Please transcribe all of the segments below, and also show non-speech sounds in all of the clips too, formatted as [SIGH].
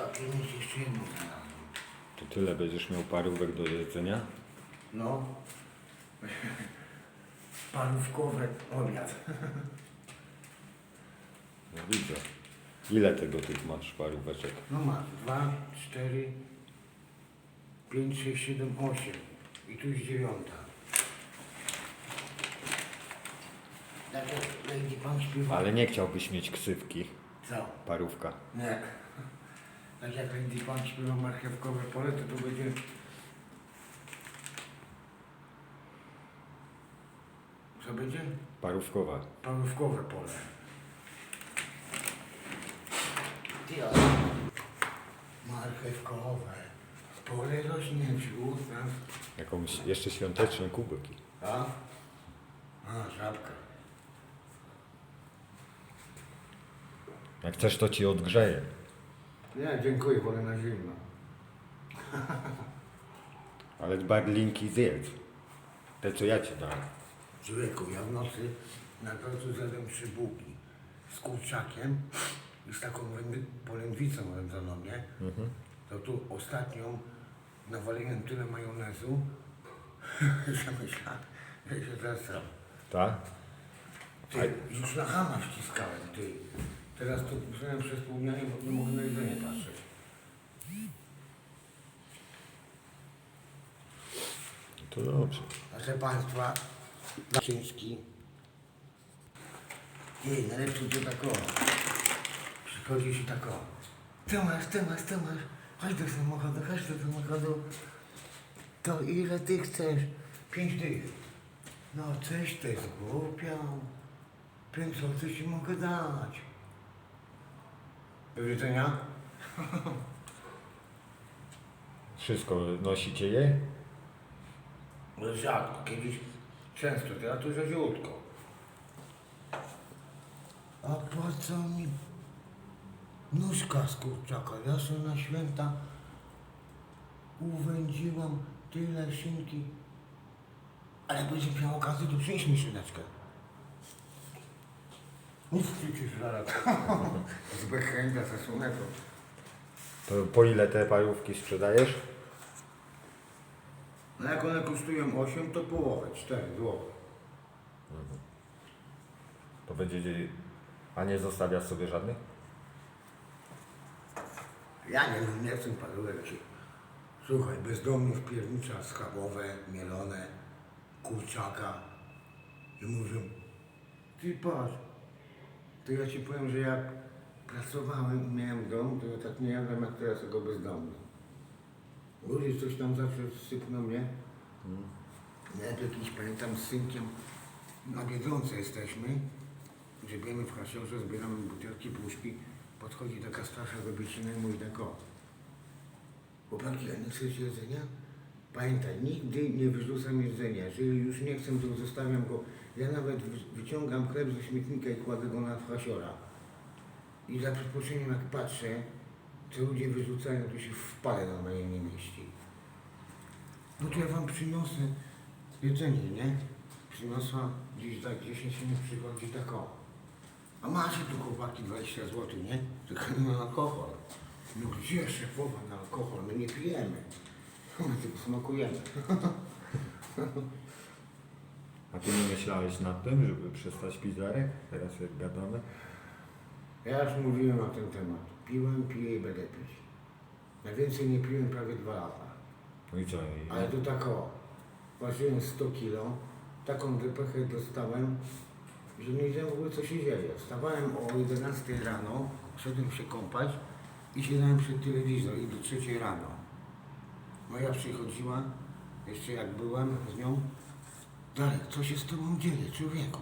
trzeba przynieść jeszcze jedną znalazłem. To tyle będziesz miał parówek do jedzenia? No. [LAUGHS] Parówkowy obiad. [LAUGHS] No widzę. Ile tego tych masz paróweczek? No masz. Dwa, cztery, pięć, sześć, siedem, osiem. I tu jest dziewiąta. Tak Pan. Ale nie chciałbyś mieć ksywki. Co? Parówka. Nie. Tak jak Lady Pan śpiewa marchewkowe pole, to to będzie... Co będzie? Parówkowa. Parówkowe pole. Ty, ale... Marchewkowe. Pole rośnie wśród nas. Jakąś jeszcze świąteczne kubki. A? A, żabka. Jak chcesz, to ci odgrzeję. Nie, dziękuję, wolę na zimno. [LAUGHS] Ale barlinki zjedz. Te, co ja ci dałem. Człowieku, ja w nocy na końcu zjadłem trzy bułki z kurczakiem i z taką polędwicą wędzoną, nie? To tu ostatnią nawaliłem tyle majonezu, [LAUGHS] że myślałem, że się zesram. Tak? Ty, już na chama wciskałem, ty. Teraz to wziąłem przez pół dnia i nie mogę na jedzenie patrzeć. To dobrze. Proszę Państwa, Ciężki. Jej, najlepszy to tak o. Przychodzi się tak o. Tomasz, Tomasz, Tomasz, chodź do samochodu, chodź do samochodu. To ile ty chcesz? Pięć dych. No coś ty zgłupiał. Pięć złotych ci mogę dać. Do widzenia. Wszystko nosicie je? No rzadko, kiedyś często, teraz to rzadziutko. A po co mi nóżka z kurczaka? Ja sobie na święta uwędziłam tyle szynki. Ale będziesz miał okazję, to przynieś mi szyneczkę. Nic przecież zaraz. Z bechęta zasunek. To po ile te parówki sprzedajesz? No jak one kosztują 8, to połowę, 4 zł. To będzie... A nie zostawiasz sobie żadnych? Ja nie wiem, nie chcę parówek ci. Słuchaj, bezdomnych piernicza schabowe, mielone, kurczaka. I mówią, ty patrz, to ja ci powiem, że jak pracowałem i miałem dom, to ja tak nie jadłem jak teraz tego bezdomny. Ludzie coś tam zawsze sypną, nie? Nawet jakiś, pamiętam, z synkiem na Biedronce jesteśmy, grzebiemy w hasiorze, zbieramy butelki, puszki, podchodzi taka starsza kobiecina i mówi tak o, chłopaki, a nie chcecie jedzenia? Pamiętaj, nigdy nie wyrzucam jedzenia, jeżeli już nie chcę, to zostawiam go, ja nawet wy- wyciągam chleb ze śmietnika i kładę go na hasiora. I za przeproszeniem, jak patrzę, co ludzie wyrzucają, to się w na moje nie mieści. No to ja wam przyniosę jedzenie, nie? Przyniosła gdzieś tak 10 minut przychodzi tak o. A macie tu chłopaki 20 zł, nie? Tylko na alkohol. No gdzie szefowa na alkohol? My nie pijemy. Smakujemy. A ty nie myślałeś nad tym, żeby przestać pić Darek? Teraz jak gadamy? Ja już mówiłem na ten temat. Piłem, piję i będę pić. Najwięcej nie piłem prawie dwa lata. No i co? I... Ale to tak o. Ważyłem 100 kilo. Taką wypechę dostałem, że nie wiedziałem w ogóle co się dzieje. Wstawałem o 11 rano, szedłem się kąpać i siedziałem przed telewizor i do 3 rano. Moja przychodziła, jeszcze jak byłem z nią, Darek, co się z tobą dzieje, człowieku?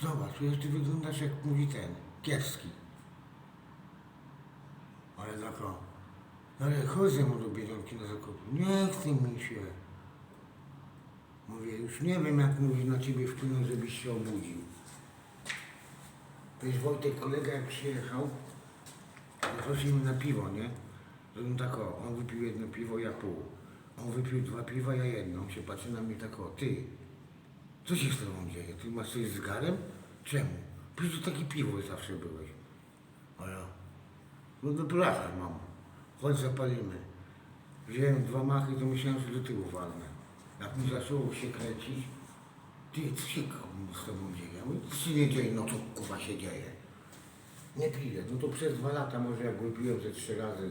Zobacz, przecież ty wyglądasz jak mówi ten, kiepski. Ale o. Ale chodzę mu do Biedronki na zakupy. Nie chce mi się. Mówię, już nie wiem jak mówić na ciebie wpłynąć, żebyś się obudził. Wiesz, Wojtek, kolega jak przyjechał, zaprosił na piwo, nie? To on tak o, on wypił jedno piwo, ja pół. On wypił dwa piwa, ja jedno. On się patrzy na mnie tak o, ty, co się z tobą dzieje? Ty masz coś z garem? Czemu? Przecież to takie piwo zawsze byłeś. A ja, No wypraszam mam. Chodź zapalimy. Wziąłem dwa machy, to myślałem, że do tyłu walnę. Jak mi zaczęło się kręcić, ty, co się z tobą dzieje? Ja mówię, co się nie dzieje? No co kurwa się dzieje? Nie piję. No to przez dwa lata może jak wypiłem ze trzy razy.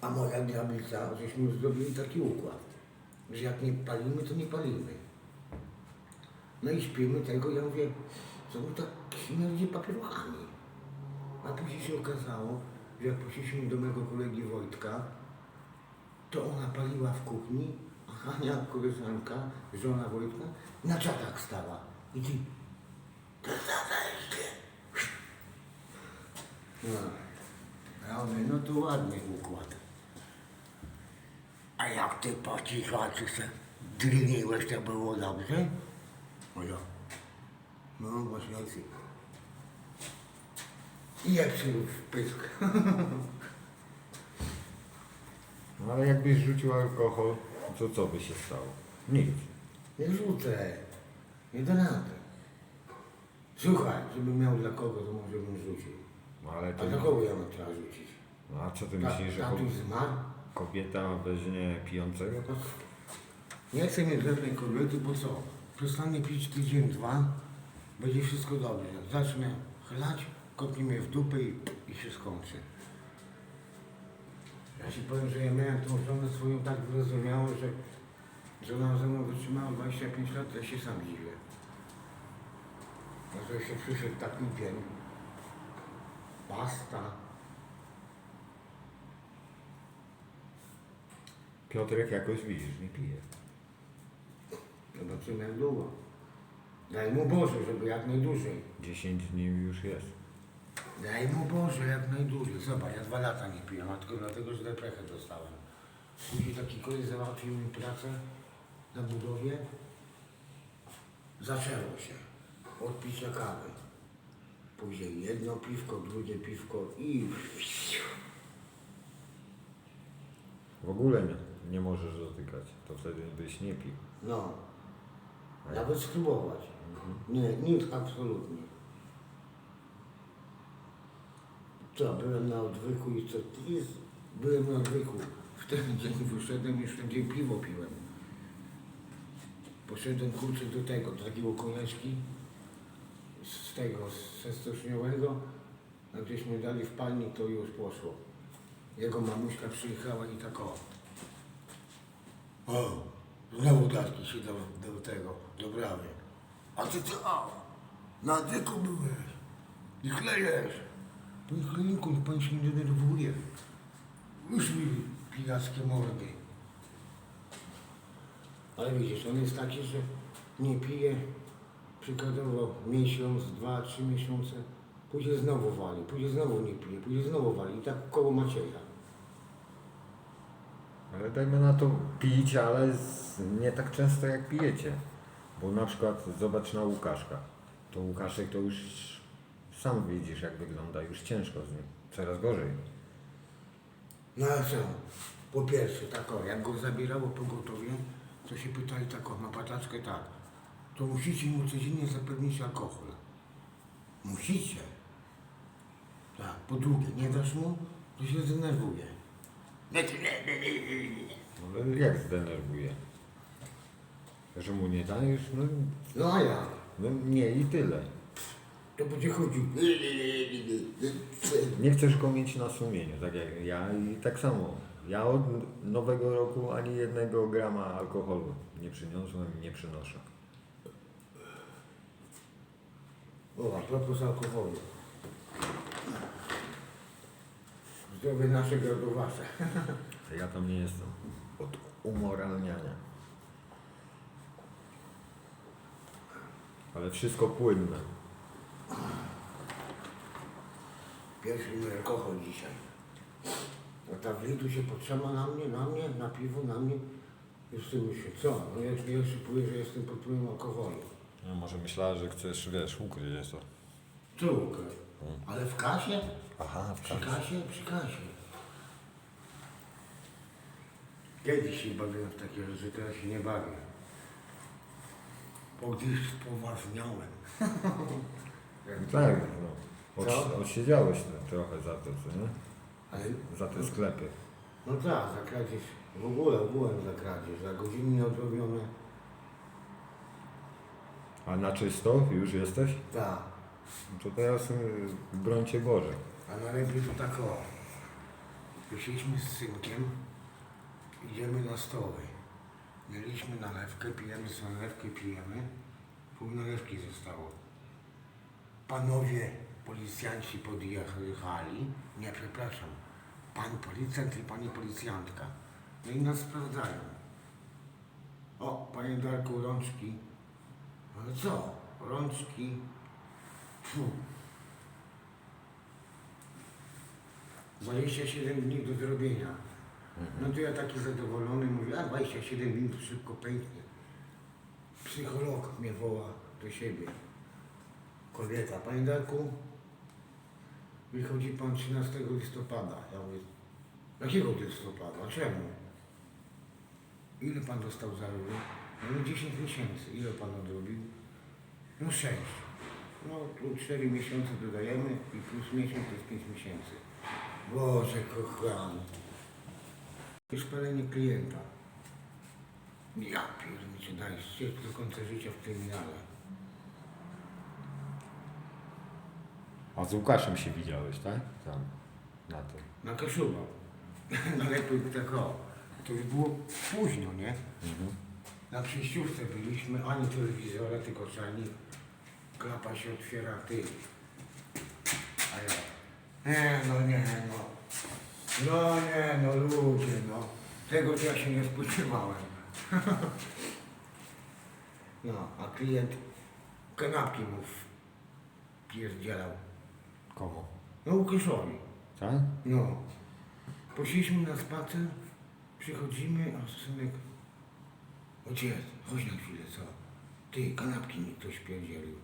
A moja diablica, żeśmy zrobili taki układ, że jak nie palimy, to nie palimy. No i śpimy tego, ja mówię, co mi tak śmierdzi papierochami. A później się okazało, że jak poszliśmy do mego kolegi Wojtka, to ona paliła w kuchni, a Hania, koleżanka, żona Wojtka, na czatach stała. I ty. No. Ja mówię, no to ładny układ. A jak ty po cichaczu se driniłeś, to było dobrze? O ja. No, masz rację. I jak się w pysk. [LAUGHS] No ale jakbyś rzucił alkohol, to co by się stało? Nic. Nie rzucę. Nie da rady. Słuchaj, żebym miał dla kogo, to może bym rzucił. No ale A to... dla kogo ja mam teraz rzucić? No a co ty Ta, myślisz, że tatuś ko- zmarł? kobieta weźmie pijącego? Nie chcę mieć żadnej kobiety, bo co? Przestanie pić tydzień, dwa, będzie wszystko dobrze. Zacznę chlać, kopnie mnie w dupę i, i się skończy. Ja ci powiem, że ja miałem tą żonę swoją tak wyrozumiałą, że, że ona ze mną wytrzymała 25 lat, to ja się sam dziwię. No to się przyszedł taki dzień. Pasta. Piotrek jakoś widzisz, nie pije. Zobaczymy jak długo. Daj mu Boże, żeby jak najdłużej. 10 dni już jest. Daj mu Boże, jak najdłużej. Zobacz, ja dwa lata nie piłem, a tylko dlatego, że deprechę dostałem. Później taki koleś załatwił mi pracę na budowie. Zaczęło się od picia kawy. Później jedno piwko, drugie piwko i W ogóle nie, nie możesz dotykać. To wtedy byś nie pił. no, A nawet spróbować. Nie, nic absolutnie. Co, byłem na odwyku i co? Jest, byłem na odwyku. W ten dzień wyszedłem i ten dzień piwo piłem. Poszedłem kurczę do tego, do takiego koleżki z tego, ze stoczniowego, a gdzieśmy dali w palnik, to już poszło. Jego mamuśka przyjechała i tak o. O, znowu datki się do, do tego, do brawy. A ty co? Na odwyku byłeś i chlejesz. Panie Chlejinku, pan się nie denerwuje. Już mi pijackie mordy. Ale widzisz, on jest taki, że nie pije przykładowo miesiąc, dwa, trzy miesiące, później znowu wali, później znowu nie pije, później znowu wali i tak koło Macieja. Ale dajmy na to pić, ale z, nie tak często jak pijecie. Bo na przykład zobacz na Łukaszka. To Łukaszek to już sam widzisz jak wygląda, już ciężko z nim. Coraz gorzej. No a co? Po pierwsze, tak o, jak go zabierało pogotowie, to się pytali tak o, ma pataczkę tak, to musicie mu codziennie zapewnić alkohol. Musicie. Tak, po drugie, nie dasz mu, to się zdenerwuje. Nie, nie, nie, nie, nie, nie. No, ale jak zdenerwuje? Że mu nie dajesz? No, No a ja, no nie i tyle. to będzie chodził. Nie chcesz go mieć na sumieniu, tak jak ja i tak samo. Ja od nowego roku ani jednego grama alkoholu nie przyniosłem i nie przynoszę. O, a propos alkoholu. Zdrowie naszego do wasze. Ja tam nie jestem. Od umoralniania. Ale wszystko płynne. Pierwszy mój alkohol dzisiaj. A ta w litu się potrzyma na mnie, na mnie, na piwo, na mnie. Już sobie myślę, co? No ja już nie szykuję, że jestem pod wpływem alkoholu. No, może myślała, że chcesz, wiesz, ukryć to. Co Łukasz? Ale w kasie? Aha, Przy kasie? Przy kasie. Kiedyś się bawiłem w takie rzeczy, teraz się nie bawię. Bo gdzieś [LAUGHS] No tak, no. Od, Co? odsiedziałeś trochę za to, co nie? Ale, Za te sklepy. no tak, za kradzież, w ogóle ogółem za kradzież, za godziny nieodrobione. A na czysto już jesteś? Tak. No to teraz y, brońcie Boże. A najlepiej to tak o. Wyszliśmy z synkiem, idziemy na stoły. Mieliśmy nalewkę, pijemy z nalewkę, pijemy. Pół nalewki zostało. Panowie policjanci podjechali. Nie, przepraszam. Pan policjant i pani policjantka. No i nas sprawdzają. O, panie Darku, rączki. No co? Rączki. Fuh. 27 dni do zrobienia. No to ja taki zadowolony mówię, a 27 dni to szybko pęknie. Psycholog mnie woła do siebie. Kobieta, panie Darku, wychodzi pan 13 listopada. Ja mówię, jakiego listopada? Czemu? Ile pan dostał za rubel? No 10 miesięcy. Ile pan odrobił? No 6. No tu 4 miesiące dodajemy i plus miesiąc to jest 5 miesięcy. Boże kochany. Już palenie klienta. Ja pierniczę, daj ścież do końca życia w kryminale. A z Łukaszem się widziałeś, tak? Tam, na tym. Na Kaszuba. [LAUGHS] No lepiej tak o. To już było późno, nie? Mhm. Na przejściówce byliśmy, ani telewizora, tylko czajnik. Klapa się otwiera, ty. A ja. Nie, no nie, no. No nie, no ludzie, no. Tego ja się nie spodziewałem. [LAUGHS] No, a klient kanapki mu pierdzielał. Kogo? No Łukaszowi. Tak? No. Poszliśmy na spacer, przychodzimy, a synek... Ojciec, chodź na chwilę, co? Ty, kanapki mi ktoś pierdzielił.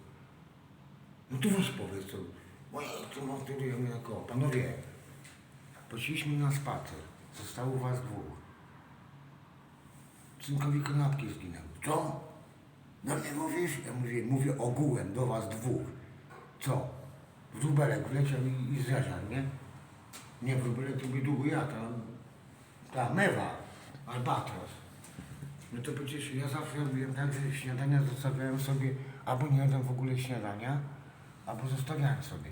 No tu weź powiedz, co? O ja, to mówię, jako, panowie, poszliśmy na spacer, zostało was dwóch. Synkowi kanapki zginęły. Co? Do mnie mówisz? Ja mówię, mówię ogółem do was dwóch. Co? Wróbelek wleciał i, i zeżarł, nie? Nie, wróbelek to by długo ja, ta, ta mewa, albatros. No to przecież ja zawsze robiłem tak, że śniadania zostawiałem sobie, albo nie jadłem w ogóle śniadania, albo zostawiałem sobie.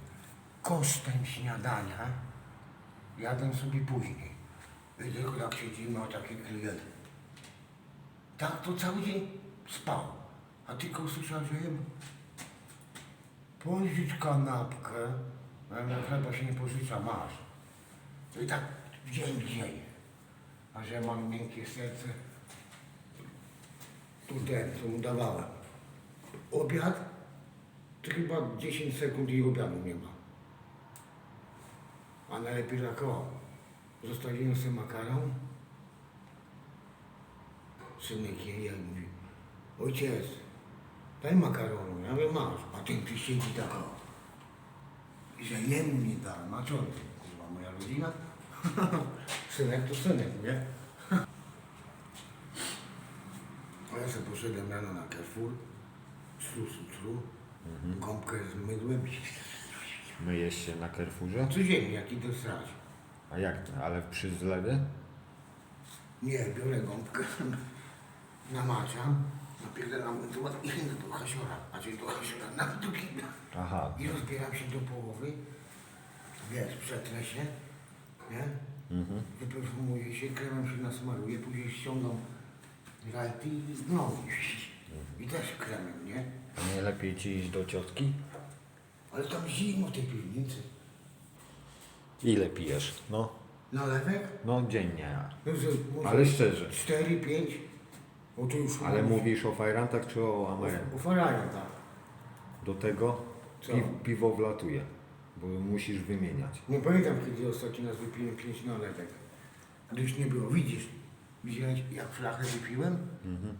Kosztem śniadania jadłem sobie później. I tylko tak siedzimy, o taki klient. Tak to cały dzień spał. A tylko usłyszałem, że jem pożyć kanapkę. A ja chleba się nie pożycza, masz. To i tak dzień w dzień. A że mam miękkie serce, ten, co mu dawałem. Obiad, to chyba 10 sekund i obiadu nie ma. A najlepiej tak o. Zostawiłem sobie makaron. Synek je, ja mówi, ojciec, daj makaronu. Ja mówię, masz. A ten siedzi tak o. I że jemu nie dałem, a co ty? Kurwa, moja rodzina? [LAUGHS] synek to synek, nie? A ja sobie poszedłem rano na Carrefour, szlu, szlu, szlu, gąbkę z mydłem. Myjesz się na Carrefourze? Codziennie, jak idę srać. A jak to? Ale przy zlewie? Nie, biorę gąbkę, [LAUGHS] namaczam, napierdalam mydło i idę do hasiora, a czyli do hasiora, nawet do kibla. Aha. I rozbieram się do połowy, wiesz, przetrę się, nie? Mhm. Wyperfumuję się, kremem się nasmaruję, później ściągam i znowu. I też kremem, nie? Nie lepiej ci iść do ciotki? Ale tam zimno w tej piwnicy. Ile pijesz? No, Nalewek? no dziennie. No, że może Ale szczerze. Cztery, pięć. O to już Ale mówisz o fajrantach czy o Ameryce? Ufarają, tak. Do tego Co? pi piwo wlatuje, bo musisz wymieniać. Nie pamiętam, kiedy ostatni raz wypiłem pięć nalewek. Ale już nie było. Widzisz, widziałeś jak flachę wypiłem? Mhm.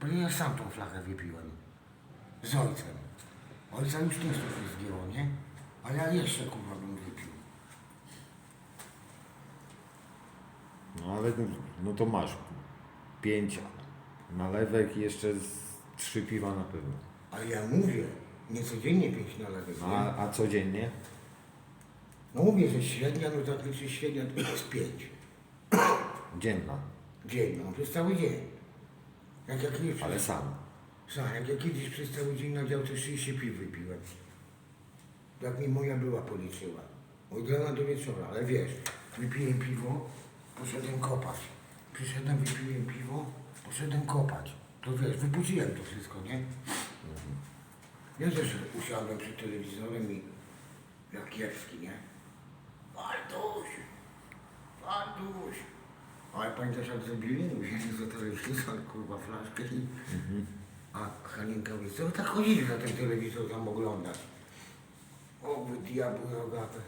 Bo ja sam tą flachę wypiłem. Z ojcem. Ojca już nie się zdjęło, nie? A ja jeszcze kurwa bym wypił. No ale no to masz pięć nalewek i jeszcze z trzy piwa na pewno. Ale ja mówię, Nie codziennie pięć nalewek, nie? A, a codziennie? No mówię, że średnia, no tak liczy średnia to jest pięć. Dzienna, Dzień, no przez cały dzień. Jak ja kiedyś ale sam. Słuchaj, jak ja kiedyś przez cały dzień na działce 30 piw wypiłem. Jak mi moja była policzyła. Od rana do wieczora, ale wiesz, wypiłem piwo, poszedłem kopać. Przyszedłem, wypiłem piwo, poszedłem kopać. To wiesz, wypuściłem to wszystko, nie? Ja też usiadłem przed telewizorem i jak kiepski, nie? Walduś! Walduś! Ale pamiętasz jak zrobili? Wzięli za telewizor, kurwa, flaszkę i... A Halinka mówi, co tak chodzili na ten telewizor tam oglądać? O, wy diabły rogate.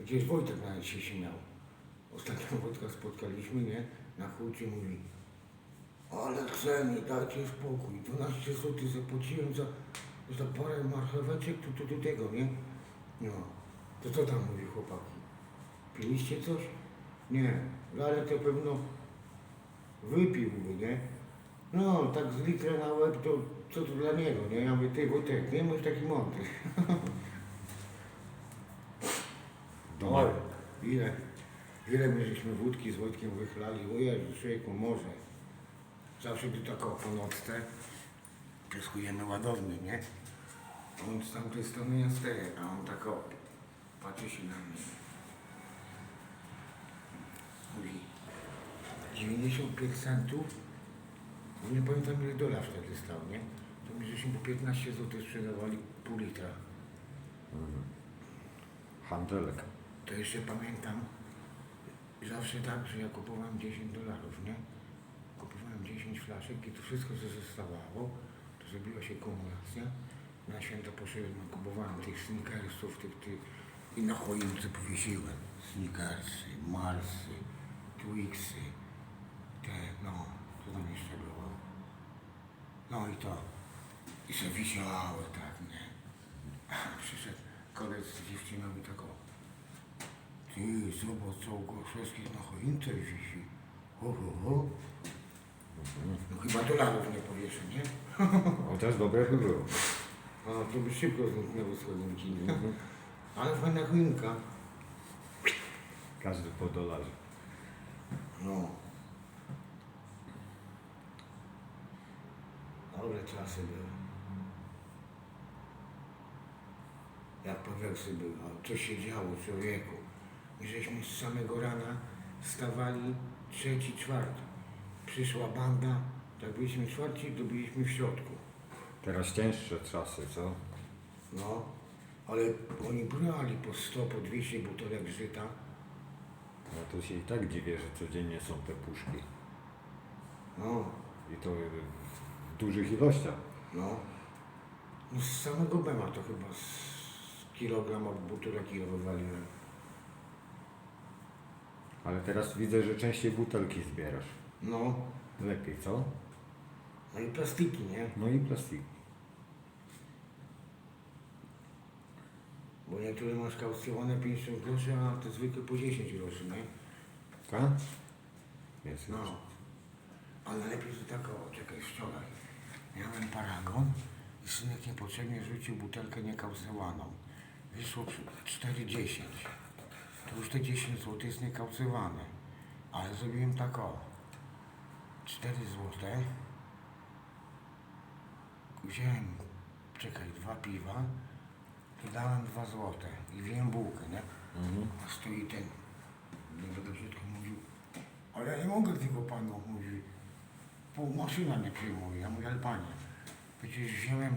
Gdzieś Wojtek nawet się śmiał. Ostatnio Wojtka spotkaliśmy, nie? Na hucie mówi, ale ceny, dajcie spokój. 12 zł zapłaciłem za, za parę marcheweczek, tu, tu, tu tego, nie? No. To co tam mówi chłopaki? Piliście coś? Nie. No ale to pewno wypiłby, nie? No, tak z litra na łeb, to co to dla niego, nie? Ja mówię, ty Wojtek, nie bądź taki mądry. [LAUGHS] Doma, Ile, ile my żeśmy wódki z Wojtkiem wychlali, o Jezu, człowieku, może. Zawsze gdy tak o po nocce, pieskujemy ładowny, nie? On z tamtej strony ja a on tak o, patrzy się na mnie. Mówi, 95 centów, bo nie pamiętam ile dolar wtedy stał, nie? To my żeśmy po 15 zł sprzedawali pół litra. handelek. To jeszcze pamiętam, zawsze tak, że ja kupowałem 10 dolarów, nie? Kupowałem 10 flaszek i to wszystko, co zostawało, to zrobiła się kumulacja. Na święta poszedłem, kupowałem tych sneakersów, tych, tych i na choince powiesiłem. Sneakersy, Marsy, Twixy, te, no, co tam jeszcze było? No i to. I się wisiały tak, nie? [LAUGHS] Przyszedł koleś z dziewczyną i tak o. Ty, zobacz co u Gorszewskich na choince wisi. Ho, ho, ho. No chyba dolarów nie powieszę, nie? Chociaż dobre by było. A to by szybko zniknęło z choinki, nie? Ale fajna choinka. Każdy po dolarze. No. Dobre czasy były. Jak powieksy były, a co się działo człowieku? My żeśmy z samego rana stawali trzeci, czwarty. Przyszła banda, tak byliśmy czwarci, to byliśmy w środku. Teraz cięższe czasy, co? No, ale oni brali po 100, po 200 butelek żyta. No to się i tak dziwię, że codziennie są te puszki. No, I to w dużych ilościach. No. no z samego Bema to chyba z kilograma butelek ja wywaliłem. Ale teraz widzę, że częściej butelki zbierasz. No. Lepiej, co? No i plastiki, nie? No i plastik. Bo niektóre masz kaucjonowane 50 groszy, a te zwykłe po 10 groszy, nie? Tak? Jest. No. Ale lepiej to tak, o, czekaj, wczoraj. Miałem paragon i synek niepotrzebnie rzucił butelkę niekaucjowaną. Wyszło przy- 4,10. To już te 10 zł jest niekaucjowane. Ale zrobiłem tak, o. 4 zł. Wziąłem, czekaj, dwa piwa. Wydałem 2 zł i wziąłem bułkę, nie? Mhm. A stoi ten, będę do brzydko mówił, ale ja nie mogę tego panu, mówi, pół maszyna nie przyjmuje. Ja mówię, ale panie, przecież wziąłem,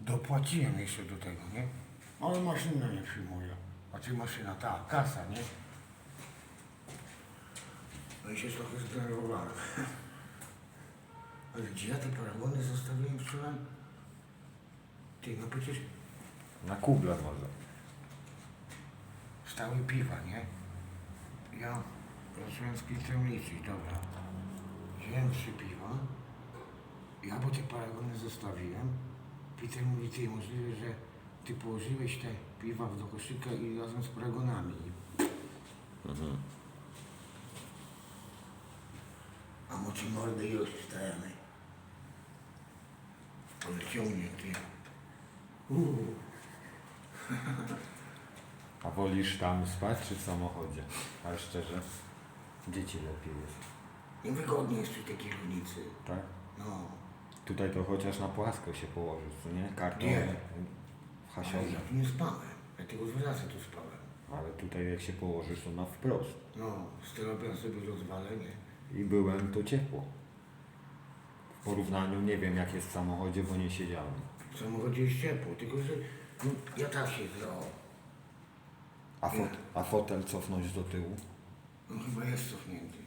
dopłaciłem jeszcze do tego, nie? Ale maszyna nie przyjmuje. A czy maszyna, ta, kasa, nie? No i się trochę zdenerwowałem. [LAUGHS] Ale gdzie ja te paragony zostawiłem wczoraj? Ty, no przecież Na kuble może. stały piwa, nie? Ja zacząłem z filtrem liczyć, dobra. Wziąłem trzy piwa, ja bo te paragony zostawiłem. Peter mówi, ty możliwe, że ty położyłeś te piwa do koszyka i razem z paragonami. A może ci mordy już wstajemy. Ale ciągnięty. Uuu. A wolisz tam spać czy w samochodzie? Ale szczerze, dzieci lepiej jest, Niewygodnie jest przy takiej różnicy. tak? No. Tutaj to chociaż na płasko się położysz, co nie? Karton Nie. w Ale ja tu nie spałem. Ja tylko dwa razy tu spałem. Ale tutaj jak się położysz, to na wprost. No, styropian sobie rozwalę, nie? I byłem, to ciepło. W porównaniu, nie wiem jak jest w samochodzie, bo nie siedziałem. W samochodzie jest ciepło, tylko że ja tak się zrobię. A, fot, a fotel cofnąć do tyłu? No chyba jest cofnięty.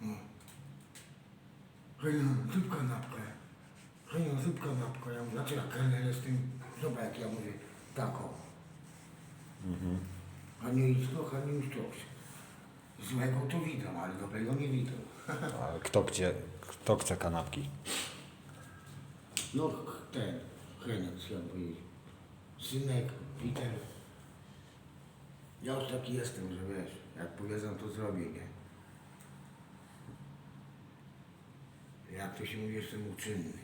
No. Henia, zrób kanapkę. Henia, zrób kanapkę. Ja mówię, znaczy jak kelner jest tym, zobacz jak ja mówię, taką. Mhm. A nie idź to, a nie już to. Złego to widzę, ale dobrego nie widzę. [LAUGHS] A kto, gdzie, kto chce kanapki? No ten, Heniec, chciałem powiedzieć. Synek, Peter. Ja już taki jestem, że wiesz, jak powiedzą, to zrobię, nie? Jak to się mówi, jestem uczynny.